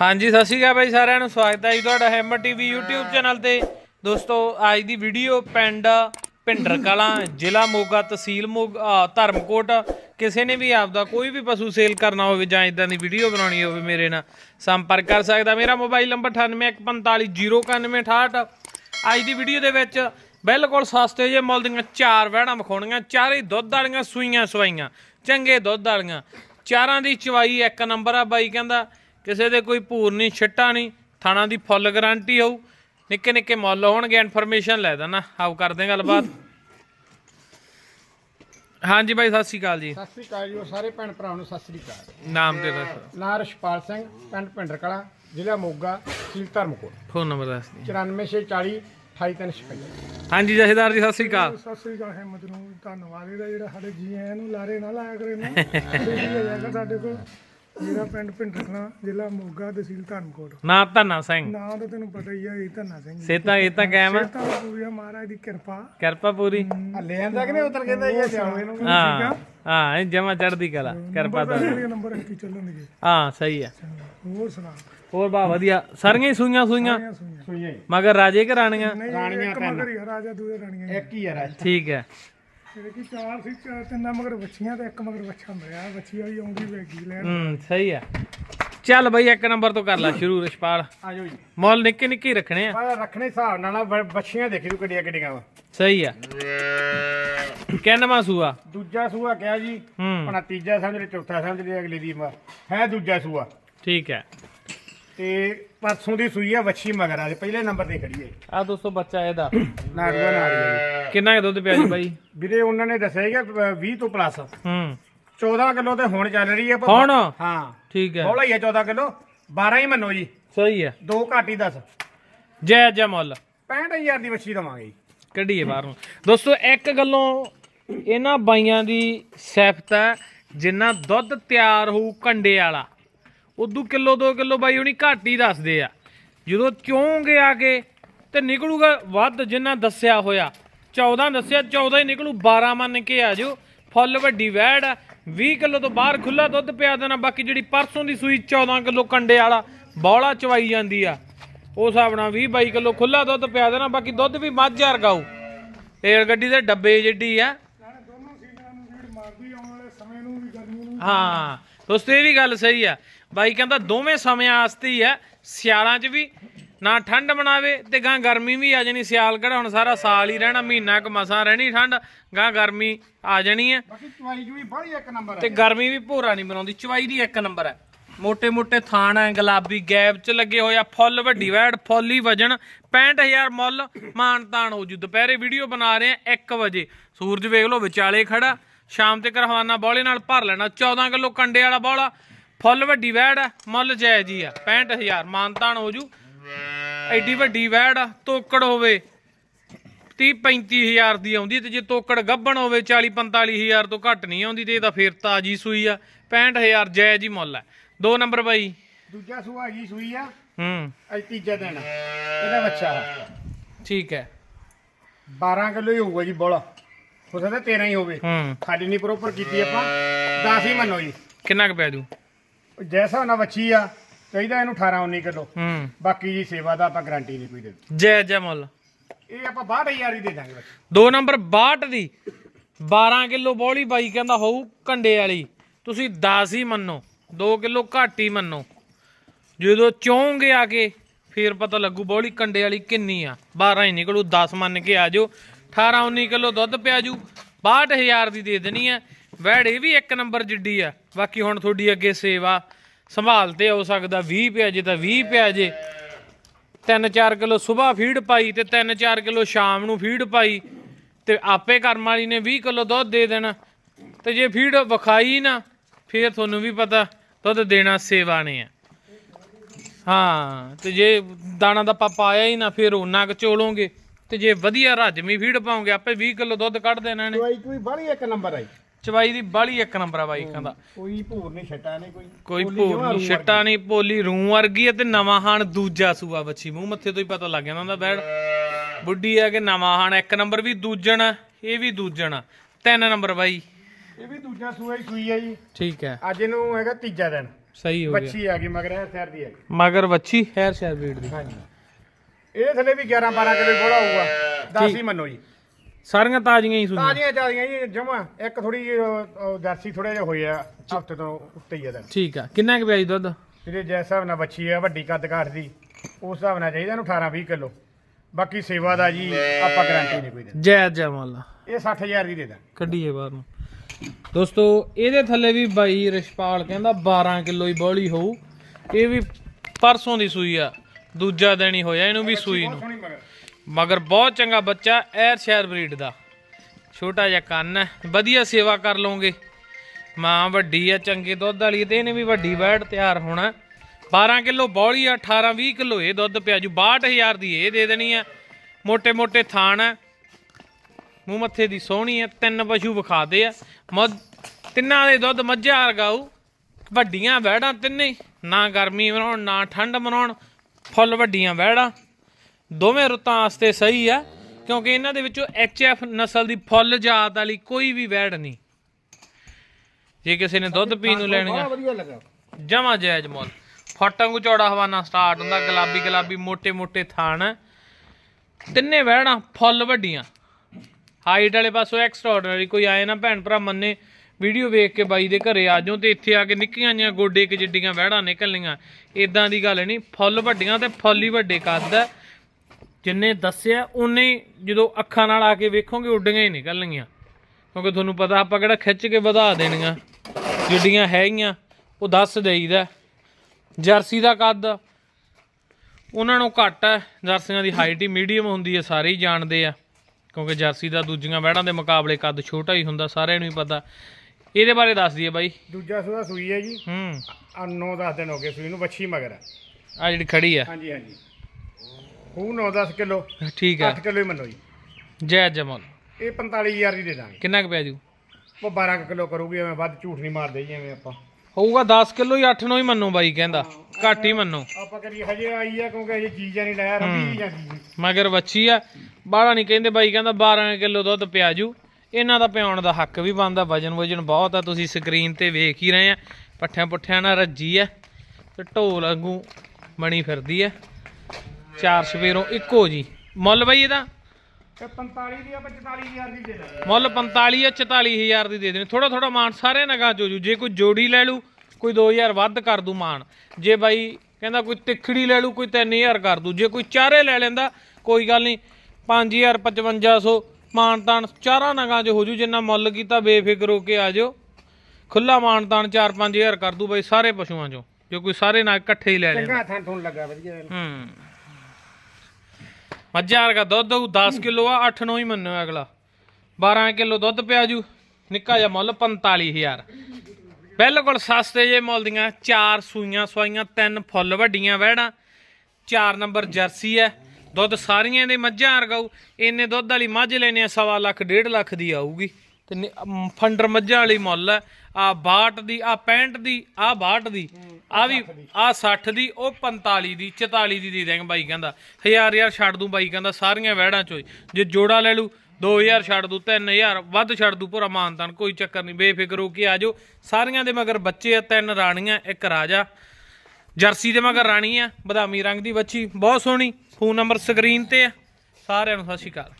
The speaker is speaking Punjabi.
ਹਾਂਜੀ, ਸਤਿ ਸ਼੍ਰੀ ਅਕਾਲ ਬਾਈ ਸਾਰਿਆਂ ਨੂੰ। ਸਵਾਗਤ ਹੈ ਜੀ ਤੁਹਾਡਾ ਹੈਮਰ ਟੀਵੀ YouTube ਚੈਨਲ ਤੇ। ਦੋਸਤੋ, ਅੱਜ ਦੀ ਵੀਡੀਓ ਪਿੰਡ ਭਿੰਡਰ ਕਲਾਂ ਜ਼ਿਲ੍ਹਾ ਮੋਗਾ, ਤਹਿਸੀਲ ਮੋਗਾ ਧਰਮਕੋਟ। ਕਿਸੇ ਨੇ ਵੀ ਆਪਦਾ ਕੋਈ ਵੀ ਪਸ਼ੂ ਸੇਲ ਕਰਨਾ ਹੋਵੇ ਜਾਂ ਇਦਾਂ ਦੀ ਵੀਡੀਓ ਬਣਾਉਣੀ ਹੋਵੇ ਮੇਰੇ ਨਾਲ, ਸੰਪਰਕ ਕਰ ਸਕਦਾ। ਮੇਰਾ ਮੋਬਾਈਲ ਨੰਬਰ 9814509168 ਅੱਜ ਦੀ ਵੀਡੀਓ ਦੇ ਵਿੱਚ ਬਿਲਕੁਲ ਸਸਤੇ ਜਿਹੇ ਮੁੱਲ ਦੀਆਂ ਚਾਰ ਵਹਿੜਾਂ ਵਿਖਾਉਣੀਆਂ। ਚਾਰੇ ਦੁੱਧ ਵਾਲੀਆਂ ਸੂਈਆਂ ਸਵਾਈਆਂ ਚੰਗੇ ਦੁੱਧ ਵਾਲੀਆਂ। ਚਾਰਾਂ ਦੀ ਚਵਾਈ ਇੱਕ ਨੰਬਰ ਆ ਬਾਈ, ਕਹਿੰਦਾ। ਕਿਸੇ ਦੇ ਕੋਈ ਭੂਰ ਨਹੀਂ ਛਿੱਟਾ ਨਹੀਂ ਥਾਣਾ ਦੀ ਫੁੱਲ ਗਾਰੰਟੀ ਹੋਊ। ਨਿੱਕੇ ਨਿੱਕੇ ਮੁੱਲ ਹੋਣਗੇ ਇਨਫੋਰਮੇਸ਼ਨ ਲੈ ਦੇਣਾ। ਆਓ ਕਰਦੇ ਹਾਂ ਗੱਲਬਾਤ। ਹਾਂਜੀ ਬਾਈ ਸਤਿ ਸ਼੍ਰੀ ਅਕਾਲ ਜੀ। ਸਤਿ ਸ੍ਰੀ ਅਕਾਲ ਜੀ ਉਹ ਸਾਰੇ ਭੈਣ ਭਰਾਵਾਂ ਨੂੰ ਸਤਿ ਸ੍ਰੀ ਅਕਾਲ। ਨਾਮ ਤੇ ਦੱਸੋ। ਨਾਂ ਰਸ਼ਪਾਲ ਸਿੰਘ ਪਿੰਡ ਭਿੰਡਰ ਕਲਾਂ ਜ਼ਿਲ੍ਹਾ ਮੋਗਾ ਤਹਿਸੀਲ ਧਰਮਕੋਟ ਫੋਨ ਨੰਬਰ ਦੱਸ ਦਿਓ। 94640 28356 ਹਾਂਜੀ ਜਥੇਦਾਰ ਜੀ ਸਤਿ ਸ਼੍ਰੀ ਅਕਾਲ। ਸਤਿ ਸ੍ਰੀ ਅਕਾਲ ਹਿੰਮਤ ਨੂੰ ਧੰਨਵਾਦ ਇਹਦਾ ਜਿਹੜਾ ਸਾਡੇ ਜੀ ਆਇਆਂ ਨੂੰ ਲਾਰੇ ਨਾ ਲਾਇਆ ਕਰੇ ਨਾ ਸਾਡੇ ਕੋਲ। ਮੇਰਾ ਪਿੰਡ ਭਿੰਡਰਕਣਾ ਜ਼ਿਲ੍ਹਾ ਮੋਗਾ ਤਹਿਸੀਲ ਧਰਮਕੋਟ। ਨਾ ਧੰਨਾ ਸਿੰਘ। ਨਾਂ ਤਾਂ ਤੈਨੂੰ ਪਤਾ ਹੀ ਆ ਇਹ ਧੰਨਾ ਸਿੰਘ ਜੀ ਸੇਤਾ ਇਹ ਤਾਂ ਕਾਇਮ ਆ। ਤਾਂ ਪੂਰੀ ਆ ਮਹਾਰਾਜ ਦੀ ਕਿਰਪਾ। ਕਿਰਪਾ ਪੂਰੀ। ਆ ਲੈ ਆਂਦਾ ਕਿ ਨਹੀਂ ਉਤਰ ਕਹਿੰਦਾ ਇਹ ਸਿਆਓ ਇਹਨੂੰ ਹਾਂ ਹਾਂ ਇਹ ਜਮਾ ਚੜਦੀ ਕਲਾ ਕਿਰਪਾ ਦਾ ਜਿਹੜੇ ਨੰਬਰ ਕੀ ਚੱਲਣਗੇ ਹਾਂ ਸਹੀ ਆ। ਹੋਰ ਸੁਣਾ। ਹੋਰ ਬਾ ਵਧੀਆ। ਸਾਰੀਆਂ ਹੀ ਸੂਈਆਂ ਸੂਈਆਂ? ਹੀ। ਮਗਰ ਰਾਜੇ ਕਿ ਰਾਣੀਆਂ ਰਾਣੀਆਂ ਇੱਕ ਮਗਰ ਹੀ ਆ, ਰਾਜਾ ਦੂਜੇ ਰਾਣੀਆਂ। ਇੱਕ ਹੀ ਆ ਰਾਜ। ਠੀਕ ਹੈ ਕਿ ਚਾਰ ਸੀ ਚਾਰ ਤਿੰਨਾਂ ਮਗਰ ਬੱਚੀਆਂ ਤੇ ਇੱਕ ਮਗਰ ਬੱਚਾ ਮਿਲਿਆ ਬੱਚੀ ਵਾਲੀ ਆਉਂਦੀ ਵੇਗੀ ਲੈਣ। ਹੂੰ ਸਹੀ ਆ। ਚੱਲ ਬਈ ਇੱਕ ਨੰਬਰ ਤੋਂ ਕਰ ਲੈ ਸ਼ੁਰੂ ਰਿਸ਼ਪਾਲ। ਆ ਜਾਓ ਜੀ। ਮੁੱਲ ਨਿੱਕੇ ਨਿੱਕੇ ਰੱਖਣੇ ਆ। ਪਰ ਰੱਖਣੇ ਹਿਸਾਬ ਨਾਲ ਨਾ ਬ- ਬੱਛੀਆਂ ਦੇਖੀ ਤੂੰ ਕਿੱਡੀਆਂ ਕਿੱਡੀਆਂ ਵਾ। ਸਹੀ ਆ। ਕਿੰਨਵਾ ਸੂਆ? ਦੂਜਾ ਸੂਆ ਕਿਹਾ ਜੀ? ਹੂੰ। ਆਪਣਾ ਤੀਜਾ ਸਮਝ ਲੈ ਚੌਥਾ ਸਮਝ ਲੈ ਅਗਲੀ ਦੀ ਮ- ਹੈ ਦੂਜਾ ਸੂਆ। ਠੀਕ ਹੈ। ਤੇ ਪਰਸੋਂ ਦੀ ਸੂਈ ਆ ਵੱਛੀ ਮਗਰ ਆ ਪਹਿਲੇ ਨੰਬਰ ਤੇ ਖੜੀ ਹੈ ਆ ਦੋਸਤੋ ਬੱਚਾ ਇਹਦਾ। ਨਾੜੂਆ ਹੀ ਕਿੰਨਾ ਕੁ ਦੁੱਧ ਪਿਆ ਜੀ ਬਾਈ? ਵੀਰੇ ਉਹਨਾਂ ਨੇ ਦੱਸਿਆ ਕਿ 20 ਤੋਂ ਪਲੱਸ ਹੂੰ। 14 ਕਿਲੋ ਤੇ ਹੁਣ ਚੱਲ ਰਹੀ ਹੈ ਪਰ- ਹੁਣ? ਹਾਂ। ਠੀਕ ਹੈ। ਬੋਲਾ ਹੀ ਹੈ 14 ਕਿਲੋ। 12 ਹੀ ਮੰਨੋ ਜੀ। ਸਹੀ ਹੈ। ਦੋ ਘੱਟ ਹੀ ਦੱਸ। ਜੈ ਜੈ ਮੁੱਲ। 65000 ਦੀ ਵੱਛੀ ਦਵਾਂਗੇ ਜੀ। ਕੱਢੀਏ ਬਾਹਰ। ਨੂੰ ਦੋਸਤੋ ਇੱਕ ਗੱਲੋਂ ਇਹਨਾਂ ਬਾਈਆਂ ਦੀ ਸਿਫਤ ਹੈ ਜਿੰਨਾ ਦੁੱਧ ਤਿਆਰ ਹੋਊ ਕੰਡੇ ਵਾਲਾ। ਉਦੋਂ ਕਿਲੋ 2 ਕਿਲੋ ਬਾਈ ਹੁਣੀ ਘੱਟ ਹੀ ਦੱਸਦੇ ਆ। ਜਦੋਂ ਚੋਂਗੇ ਆ ਕੇ ਤੇ ਨਿਕਲੂਗਾ ਵੱਧ ਜਿੰਨਾ ਦੱਸਿਆ ਹੋਇਆ। 14 ਦੱਸਿਆ 14 ਹੀ ਨਿਕਲੂ 12 ਮੰਨ ਕੇ ਆ ਜਾਓ। ਫੁੱਲ ਵੱਡੀ ਵੈੜ ਆ। 20 ਕਿਲੋ ਤੋਂ ਬਾਹਰ ਖੁੱਲਾ ਦੁੱਧ ਪਿਆ ਦੇਣਾ ਬਾਕੀ ਜਿਹੜੀ ਪਰਸੋਂ ਦੀ ਸੂਈ 14 ਕਿਲੋ ਕੰਡੇ ਵਾਲਾ ਬੌਲਾ ਚਵਾਈ ਜਾਂਦੀ ਆ। ਉਸ ਹਿਸਾਬ ਨਾਲ 20 22 ਕਿਲੋ ਖੁੱਲਾ ਦੁੱਧ ਪਿਆ ਦੇਣਾ ਬਾਕੀ ਦੁੱਧ ਵੀ ਮੱਝ ਵਰਗਾਊ ਰੇਲ ਗੱਡੀ ਦੇ ਡੱਬੇ ਜਿੱਡੀ ਆ। ਹਾਂ ਦੋਸਤੋ ਇਹ ਵੀ ਗੱਲ ਸਹੀ ਆ। ਬਾਈ ਕਹਿੰਦਾ ਦੋਵੇਂ ਸਮਿਆਂ ਵਾਸਤੇ ਹੈ ਸਿਆਲਾਂ 'ਚ ਵੀ ਨਾ ਠੰਡ ਬਣਾਵੇ ਤੇ ਗਾਂ ਗਰਮੀ ਵੀ ਆ ਜਾਣੀ ਸਿਆਲ ਕਿਹੜਾ ਹੁਣ ਸਾਰਾ ਸਾਲ ਹੀ ਰਹਿਣਾ ਮਹੀਨਾ ਕ ਮਸਾਂ ਰਹਿਣੀ ਠੰਡ ਗਾਂ ਗਰਮੀ ਆ ਜਾਣੀ ਹੈ ਬਾਕੀ ਚਵਾਈ ਤੇ ਗਰਮੀ ਵੀ ਭੋਰਾ ਨਹੀਂ ਬਣਾਉਂਦੀ ਚਵਾਈ ਦੀ ਇੱਕ ਨੰਬਰ ਹੈ ਮੋٹے ਮੋٹے ਥਾਣ ਹੈ ਗੁਲਾਬੀ ਗੈਪ 'ਚ ਲੱਗੇ ਹੋਏ ਆ ਫੁੱਲ ਵੱਡੀ ਵੈੜ ਫੁੱਲ ਹੀ ਵਜਣ 65000 ਮੁੱਲ ਮਾਨ ਤਾਣ ਹੋ ਜੂ। ਦੁਪਹਿਰੇ ਵੀਡੀਓ ਬਣਾ ਰਹੇ ਆ 1 ਵਜੇ। ਸੂਰਜ ਵੇਖ ਲੋ ਵਿਚਾਲੇ ਖੜਾ ਸ਼ਾਮ ਤੇ ਕਰਵਾਨਾ ਬੌਲੇ ਨਾਲ ਭਰ ਲੈਣਾ 14 ਕਿਲੋ ਕੰਡੇ ਵਾਲਾ ਬੌਲਾ ਫੁੱਲ ਵੱਡੀ ਵੈੜ ਆ ਮੁੱਲ ਜਾਇਜ਼ ਹੀ ਆ 65000 ਮਾਨ ਤਾਨ ਹੋ ਜੂ। ਐਡੀ ਵੱਡੀ ਵੈੜ ਆ, ਤੋਕੜ ਹੋਵੇ 30 35000 ਦੀ ਆਉਂਦੀ ਤੇ ਜੇ ਤੋਕੜ ਗੱਬਣ ਹੋਵੇ 40 45000 ਤੋਂ ਘੱਟ ਨਹੀਂ ਆਉਂਦੀ ਤੇ ਇਹਦਾ ਫੇਰ ਤਾਜੀ ਸੂਈ ਆ 65000 ਜਾਇਜ਼ ਹੀ ਮੁੱਲ ਹੈ ਦੋ ਨੰਬਰ ਬਾਈ। ਦੂਜਾ ਸੂਆ ਜੀ ਸੂਈ ਆ। ਹੂੰ। ਅੱਜ ਤੀਜਾ ਦਿਨ ਆ। ਇਹਦਾ ਬੱਚਾ ਠੀਕ ਹੈ। 12 ਕਿਲੋ ਹੀ ਹੋਊਗਾ ਜੀ ਬੋਲਾ। ਹੋ ਸਕਦਾ 13 ਹੀ ਹੋਵੇ। ਹੂੰ। ਖਾਲੀ ਨਹੀਂ ਪ੍ਰੋਪਰ ਕੀਤੀ ਆਪਾਂ। 10 ਹੀ ਮੰਨੋ ਜੀ। ਕਿੰਨਾ ਕੁ ਪੈ ਜੂ? ਜੈਸਾ ਨਾ ਵੱਛੀ ਆ ਚਾਹੀਦਾ ਇਹਨੂੰ 18 19 ਕਿਲੋ। ਹੂੰ। ਬਾਕੀ ਜੀ ਸੇਵਾ ਦਾ ਆਪਾਂ ਗਾਰੰਟੀ ਨਹੀਂ ਕੋਈ ਦੇ ਜਾਇਜ਼ ਹੈ ਮੁੱਲ। ਇਹ ਆਪਾਂ 62000 ਹੀ ਦੇ ਦਾਂਗੇ ਬੱਚੀ। ਦੋ ਨੰਬਰ 62 ਦੀ। 12 ਕਿਲੋ ਬੋਲੀ ਬਾਈ ਕਹਿੰਦਾ ਹੋਊ ਕੰਡੇ ਵਾਲੀ। ਤੁਸੀਂ 10 ਹੀ ਮੰਨੋ 2 ਕਿਲੋ ਘੱਟ ਹੀ ਮੰਨੋ। ਜਦੋਂ ਚੋਂਗੇ ਆ ਕੇ ਫੇਰ ਪਤਾ ਲੱਗੂ ਬੋਲੀ ਕੰਡੇ ਵਾਲੀ ਕਿੰਨੀ ਆ। 12 ਹੀ ਨਿਕਲੂ 10 ਮੰਨ ਕੇ ਆ ਜਾਓ। 18 19 ਕਿਲੋ ਦੁੱਧ ਪਿਆ ਜੂ। 62000 ਦੀ ਦੇ ਦੇਣੀ ਆ। ਵੈੜ, ਇਹ ਵੀ ਇੱਕ ਨੰਬਰ ਜਿੱਡੀ ਆ। ਬਾਕੀ ਹੁਣ ਤੁਹਾਡੀ ਅੱਗੇ ਸੇਵਾ ਸੰਭਾਲ ਤੇ ਹੋ ਸਕਦਾ 20 ਪਿਆ ਜੇ ਤਾਂ 20 ਪਿਆ ਜੇ। 3-4 ਕਿਲੋ ਸਵੇਰ ਫੀਡ ਪਾਈ ਤੇ 3-4 ਕਿਲੋ ਸ਼ਾਮ ਨੂੰ ਫੀਡ ਪਾਈ ਤੇ ਆਪੇ ਕਰਮ ਵਾਲੀ ਨੇ 20 ਕਿਲੋ ਦੁੱਧ ਦੇ ਦੇਣਾ। ਤੇ ਜੇ ਫੀਡ ਵਿਖਾਈ ਨਾ, ਫੇਰ ਤੁਹਾਨੂੰ ਵੀ ਪਤਾ ਦੁੱਧ ਦੇਣਾ ਸੇਵਾ ਨੇ ਆ। ਹਾਂ, ਤੇ ਜੇ ਦਾਣਾ ਦਾ ਪਾਇਆ ਹੀ ਨਾ, ਫਿਰ ਉਹਨਾਂ ਕੁ ਚੋਲੋਗੇ। ਤੇ ਜੇ ਵਧੀਆ ਰਾਜਮੀ ਫੀਡ ਪਾਉਂਗੇ ਆਪੇ 20 ਕਿਲੋ ਦੁੱਧ ਕੱਢ ਦੇਣਾ ਨੇ। ਚਵਾਈ ਕੋਈ ਬੜੀ ਇੱਕ ਨੰਬਰ ਆਈ। ਚਵਾਈ ਦੀ ਬਾਲੀ ਇੱਕ ਨੰਬਰ ਆ ਬਾਈ ਕਹਿੰਦਾ। ਕੋਈ ਭੂਰ ਨਹੀਂ ਛੱਟਾ ਨਹੀਂ ਕੋਈ। ਕੋਈ ਭੂਰ ਨਹੀਂ ਛੱਟਾ ਨਹੀਂ ਪੋਲੀ ਰੂ ਵਰਗੀ ਹੈ ਤੇ ਨਵਾਂ ਹਾਣ ਦੂਜਾ ਸੂਆ ਬੱਚੀ ਮੂੰਹ ਮੱਥੇ ਤੋਂ ਹੀ ਪਤਾ ਲੱਗ ਜਾਂਦਾ ਹੁੰਦਾ ਬੈੜ ਬੁੱਢੀ ਹੈ ਕਿ ਨਵਾਂ ਹਾਣ ਇੱਕ ਨੰਬਰ ਵੀ ਦੂਜਣ ਆ, ਇਹ ਵੀ ਦੂਜਣ। ਆ। ਤਿੰਨ ਨੰਬਰ ਬਾਈ। ਇਹ ਵੀ ਦੂਜਾ ਸੂਆ ਹੀ ਸੂਈ ਹੈ ਜੀ। ਠੀਕ ਹੈ। ਅੱਜ ਇਹਨੂੰ ਹੈਗਾ ਤੀਜਾ ਦਿਨ। ਸਹੀ ਹੋ ਗਿਆ। ਵੱਛੀ ਆ ਗਈ ਮਗਰ ਇਹ ਸਿਰ ਦੀ ਹੈ ਮਗਰ ਵੱਛੀ ਹੈਰ ਸ਼ਹਿਰ ਬੀੜ ਦੀ। ਹਾਂਜੀ। ਇਹਦੇ ਥੱਲੇ ਵੀ 11 12 ਕਿਲੋ ਬੋਲਾ ਹੋਊਗਾ। 10 ਹੀ ਮੰਨੋ ਜੀ। ਸਾਰੀਆਂ ਤਾਜ਼ੀਆਂ ਹੀ ਸੁਣੀਆਂ। ਤਾਜ਼ੀਆਂ ਤਾਜ਼ੀਆਂ ਜੀ ਜਮਾ। ਇੱਕ ਥੋੜੀ ਜਰਸੀ ਥੋੜਾ ਜਿਹਾ ਹੋਇਆ ਹਫ਼ਤੇ ਤੋਂ ਉੱਤੇ ਹੀ ਇਹਦਾ। ਠੀਕ ਆ। ਕਿੰਨਾ ਕੁ ਪਿਆ ਜੀ ਦੁੱਧ? ਜਿਹੜੇ ਜਿਸ ਹਿਸਾਬ ਨਾਲ ਵੱਛੀ ਆ ਵੱਡੀ ਕੱਦ ਕਾਠ ਦੀ ਉਸ ਹਿਸਾਬ ਨਾਲ ਚਾਹੀਦਾ ਇਹਨੂੰ 18 20 ਕਿਲੋ। ਬਾਕੀ ਸੇਵਾ ਦਾ ਜੀ ਆਪਾਂ ਗਾਰੰਟੀ ਨਹੀਂ ਕੋਈ ਦਿੰਦੇ ਜੈ ਜੈ ਮੱਲਾ। ਇਹ 60000 ਦੀ ਦੇ ਦਾਂ। ਕੱਢੀਏ ਬਾਹਰ ਨੂੰ। ਦੋਸਤੋ ਇਹਦੇ ਥੱਲੇ ਵੀ ਬਾਈ ਰਿਸ਼ਪਾਲ ਕਹਿੰਦਾ 12 ਕਿਲੋ ਹੀ ਬੋਲੀ ਹੋਊ। ਇਹ ਵੀ ਪਰਸੋਂ ਦੀ ਸੂਈ ਆ। ਦੂਜਾ ਦਿਨ ਹੀ ਹੋਇਆ ਇਹਨੂੰ ਵੀ ਸੂਈ ਨੂੰ। ਮਗਰ ਬਹੁਤ ਚੰਗਾ ਬੱਚਾ, ਐਰ ਸ਼ਹਿਰ ਬਰੀਡ ਦਾ। ਛੋਟਾ ਜਿਹਾ ਕੰਨ ਹੈ, ਵਧੀਆ ਸੇਵਾ ਕਰ ਲਓਗੇ। ਮਾਂ ਵੱਡੀ ਆ ਚੰਗੇ ਦੁੱਧ ਵਾਲੀ ਤੇ ਇਹਨੇ ਵੀ ਵੱਡੀ ਵੈੜ ਤਿਆਰ ਹੋਣਾ। 12 ਕਿਲੋ ਆ 18 20 ਕਿਲੋ ਇਹ ਦੁੱਧ ਪਿਆ ਜੂ। 62000 ਦੀ ਇਹ ਦੇ ਦੇਣੀ ਆ। ਮੋٹے ਮੋਟੇ ਥਾਣ ਆ ਮੂੰਹ ਮੱਥੇ ਦੀ ਸੋਹਣੀ ਆ ਤਿੰਨ ਪਸ਼ੂ ਵਿਖਾ ਦੇ ਆ ਤਿੰਨਾਂ ਦੇ ਦੁੱਧ ਮੱਝਾਂ ਵਰਗਾਉ ਵੱਡੀਆਂ ਬੈੜਾਂ ਤਿੰਨੇ ਨਾ ਗਰਮੀ ਮਨਾਉਣ, ਨਾ ਠੰਡ ਮਨਾਉਣ। ਫੁੱਲ ਵੱਡੀਆਂ ਵਹਿੜਾਂ ਦੋਵੇਂ ਰੁੱਤਾਂ ਵਾਸਤੇ ਸਹੀ ਆ ਕਿਉਂਕਿ ਇਹਨਾਂ ਦੇ ਵਿੱਚੋਂ ਐਚ ਐਫ ਨਸਲ ਦੀ ਫੁੱਲ ਜਾਤ ਵਾਲੀ ਕੋਈ ਵੀ ਵੈੜ ਨਹੀਂ। ਜੇ ਕਿਸੇ ਨੇ ਦੁੱਧ ਪੀਣ ਨੂੰ ਲੈਣੀ ਆ ਵਧੀਆ ਲੱਗਾ। ਜਮਾ ਜਾਇਜ਼ ਮੁੱਲ। ਫਟਾਂਗੂ ਚੌੜਾ ਹਵਾਨਾ ਸਟਾਰਟ ਹੁੰਦਾ ਗੁਲਾਬੀ ਗੁਲਾਬੀ ਮੋٹے ਮੋٹے ਥਾਣ। ਤਿੰਨੇ ਵਹਿਣਾ ਫੁੱਲ ਵੱਡੀਆਂ। ਹਾਈਟ ਵਾਲੇ ਪਾਸੋਂ ਐਕਸਟਰਾ ਕੋਈ ਆਏ ਨਾ ਭੈਣ ਭਰਾ ਮੰਨੇ ਵੀਡੀਓ ਵੇਖ ਕੇ ਬਾਈ ਦੇ ਘਰੇ ਆ ਜਾਓ ਤੇ ਇੱਥੇ ਆ ਕੇ ਨਿੱਕੀਆਂ ਜੀਆਂ ਗੋਡੇ ਕਿ ਜਿੱਡੀਆਂ ਵਹਿੜਾਂ ਨਿਕਲੀਆਂ ਇਦਾਂ ਦੀ ਗੱਲ ਨਹੀਂ ਫੁੱਲ ਵੱਡੀਆਂ ਤੇ ਫੁੱਲ ਹੀ ਵੱਡੇ ਕੱਦ ਹੈ ਜਿੰਨੇ ਦੱਸਿਆ ਹੀ ਜਦੋਂ ਅੱਖਾਂ ਨਾਲ ਆ ਕੇ ਵੇਖੋਗੇ ਉੱਡੀਆਂ ਹੀ ਨਿਕਲਣਗੀਆਂ ਕਿਉਂਕਿ ਤੁਹਾਨੂੰ ਪਤਾ ਆਪਾਂ ਕਿਹੜਾ ਖਿੱਚ ਕੇ ਵਧਾ ਦੇਣੀਆਂ। ਜਿੱਡੀਆਂ ਹੈਗੀਆਂ ਉਹ ਦੱਸ ਦੇਈਦਾ। ਜਰਸੀ ਦਾ ਕੱਦ ਉਹਨਾਂ ਨੂੰ ਘੱਟ ਹੈ। ਜਰਸੀਆਂ ਦੀ ਹਾਈਟ ਹੀ ਮੀਡੀਅਮ ਹੁੰਦੀ ਹੈ ਸਾਰੇ ਹੀ ਜਾਣਦੇ ਆ। ਕਿਉਂਕਿ ਜਰਸੀ ਦਾ ਦੂਜੀਆਂ ਵਹਿੜਾਂ ਦੇ ਮੁਕਾਬਲੇ ਕੱਦ ਛੋਟਾ ਹੀ ਹੁੰਦਾ ਸਾਰਿਆਂ ਨੂੰ ਹੀ ਪਤਾ। ਇਹਦੇ ਬਾਰੇ ਦੱਸ ਦਈਏ ਬਾਈ। ਦੂਜਾ ਸੂਆ ਸੂਈ ਹੈ ਜੀ। ਹੂੰ। ਆ 9-10 ਦਿਨ ਹੋ ਗਏ ਸੂਈ ਨੂੰ ਵੱਛੀ ਮਗਰ ਆ ਜਿਹੜੀ ਖੜੀ ਆ ਹਾਂਜੀ ਹਾਂਜੀ। ਹੂ 9-10 ਕਿਲੋ। ਠੀਕ ਆ 8 ਕਿਲੋ ਹੀ ਮੰਨੋ ਜੀ। ਜੈ ਜਮਲ ਇਹ 45000 ਦੀ ਦੇ ਦਾਂਗੇ। ਕਿੰਨਾ ਕੁ ਪਿਆ ਜੂ? ਉਹ 12 ਕੁ ਕਿਲੋ ਕਰੂਗੀ ਐਵੇਂ ਵੱਧ ਝੂਠ ਨਹੀਂ ਮਾਰਦੇ ਜੀ ਐਵੇਂ ਆਪਾਂ। ਹੋਊਗਾ 10 ਕਿਲੋ ਹੀ 8 ਨੂੰ ਹੀ ਮੰਨੋ ਬਾਈ ਕਹਿੰਦਾ। ਘੱਟ ਹੀ ਮੰਨੋ। ਆਪਾਂ ਕਰੀ ਹਜੇ ਆਈ ਆ ਕਿਉਂਕਿ ਹਜੇ ਚੀਜ਼ਾਂ ਨਹੀਂ ਲਾਇਆ ਰੰਭੀ ਜਾਂਦੀ ਮਗਰ ਵੱਛੀ ਆ। ਬਾਹਲਾ ਨਹੀਂ ਕਹਿੰਦੇ ਬਾਈ ਕਹਿੰਦਾ 12 ਕਿਲੋ ਦੁੱਧ ਪਿਆ ਜੂ। ਇਹਨਾਂ ਦਾ ਪਿਆਉਣ ਦਾ ਹੱਕ ਵੀ ਬਣਦਾ ਵਜਨ ਵਜਨ ਬਹੁਤ ਆ ਤੁਸੀਂ ਸਕਰੀਨ ਤੇ ਵੇਖ ਹੀ ਰਹੇ ਆ। ਪੱਠਿਆਂ ਪੁੱਠਿਆਂ ਨਾਲ ਰੱਜੀ ਆ ਤੇ ਢੋਲ ਵਾਂਗੂ ਬਣੀ ਫਿਰਦੀ ਆ। ਚਾਰ ਸਵੇਰੋਂ ਇੱਕੋ ਜੀ। ਮੁੱਲ ਬਾਈ ਇਹਦਾ? ਤੇ 45 ਦੀ ਆਪਾਂ 44000 ਦੀ ਦੇ ਦਾਂਗੇ। ਮੁੱਲ 45 ਆ 44000 ਦੀ ਦੇ ਦੇਣੀ। ਥੋੜਾ ਥੋੜਾ ਮਾਨ ਸਾਰੇ ਨਗਾਂ ਜੂ। ਜੇ ਕੋਈ ਜੋੜੀ ਲੈ ਲੂ ਕੋਈ 2000 ਵੱਧ ਕਰ ਦੂ ਮਾਨ। ਜੇ ਬਾਈ ਕਹਿੰਦਾ ਕੋਈ ਤਿੱਖੜੀ ਲੈ ਲੂ ਕੋਈ 3000 ਕਰ ਦੂ। ਜੇ ਕੋਈ ਚਾਰੇ ਲੈ ਲੈਂਦਾ ਕੋਈ ਗੱਲ ਨਹੀਂ। 5000 5500 ਮਾਨ ਤਾਨ ਚਾਰਾਂ ਨਗਾਂ ਚ ਹੋ ਜੂ। ਜਿੰਨਾ ਮੁੱਲ ਕੀਤਾ ਬੇਫਿਕਰ ਹੋ ਕੇ ਆ ਜਾਓ। ਖੁੱਲਾ ਮਾਨ ਤਾਨ 4-5000 ਕਰ ਦੂ ਬਾਈ ਸਾਰੇ ਪਸ਼ੂਆਂ ਚੋਂ। ਜੇ ਕੋਈ ਸਾਰੇ ਨਾਲ ਇਕੱਠੇ ਹੀ ਲੈ ਲੈਂਦਾ। ਚੰਗਾ ਥਾਂ ਤੁਹਾਨੂੰ ਲੱਗਾ ਵਧੀਆ ਹੂੰ। ਮੱਝਾਂ ਵਰਗਾ ਦੁੱਧ ਹੋਊ 10 ਕਿਲੋ ਆ 8 9 ਹੀ ਮੰਨੋ ਅਗਲਾ। 12 ਕਿਲੋ ਦੁੱਧ ਪਿਆ ਜੂ ਨਿੱਕਾ ਜਿਹਾ ਮੁੱਲ 45000 ਬਿਲਕੁਲ ਸਸਤੇ ਜੇ ਮੁੱਲ ਦੀਆਂ ਚਾਰ ਸੂਈਆਂ ਸਵਾਈਆਂ ਤਿੰਨ ਫੁੱਲ ਵੱਡੀਆਂ ਵਹਿੜਾਂ ਚਾਰ ਨੰਬਰ ਜਰਸੀ ਹੈ ਦੁੱਧ ਸਾਰੀਆਂ ਦੇ ਮੱਝਾਂ ਵਰਗਾਊ ਇੰਨੇ ਦੁੱਧ ਵਾਲੀ ਮੱਝ ਲੈਣੇ ਆ ਸਵਾ ਲੱਖ ਡੇਢ ਲੱਖ ਦੀ ਆਊਗੀ। ਤੇ ਫੰਡਰ ਮੱਝਾਂ ਵਾਲੀ ਮੁੱਲ ਹੈ। ਆ 62 ਦੀ ਆ 65 ਦੀ ਆ 62 ਦੀ ਆ ਵੀ ਆ 60 ਦੀ ਉਹ 45 ਦੀ 44 ਦੀ ਦੇ ਦਾਂਗੇ ਬਾਈ ਕਹਿੰਦਾ। ਹਜ਼ਾਰ ਹਜ਼ਾਰ ਛੱਡ ਦੂੰ ਬਾਈ ਕਹਿੰਦਾ ਸਾਰੀਆਂ ਵਹਿੜਾਂ ਚੋਂ। ਜੇ ਜੋੜਾ ਲੈ ਲੂ 2000 ਛੱਡ ਦੂ 3000 ਵੱਧ ਛੱਡ ਦੂ ਪੂਰਾ ਮਾਨਤਾਨ ਕੋਈ ਚੱਕਰ ਨਹੀਂ ਬੇਫਿਕਰ ਹੋ ਕੇ ਆਜੋ ਸਾਰੀਆਂ ਦੇ ਮਗਰ ਬੱਚੇ ਆ ਤਿੰਨ ਰਾਣੀਆਂ ਇੱਕ ਰਾਜਾ। ਜਰਸੀ ਦੇ ਮਗਰ ਰਾਣੀ ਆ ਬਦਾਮੀ ਰੰਗ ਦੀ ਬੱਚੀ ਬਹੁਤ ਸੋਹਣੀ। ਫੋਨ ਨੰਬਰ ਸਕਰੀਨ ਤੇ ਆ। ਸਾਰਿਆਂ ਨੂੰ ਸਤਿ ਸ਼੍ਰੀ ਅਕਾਲ।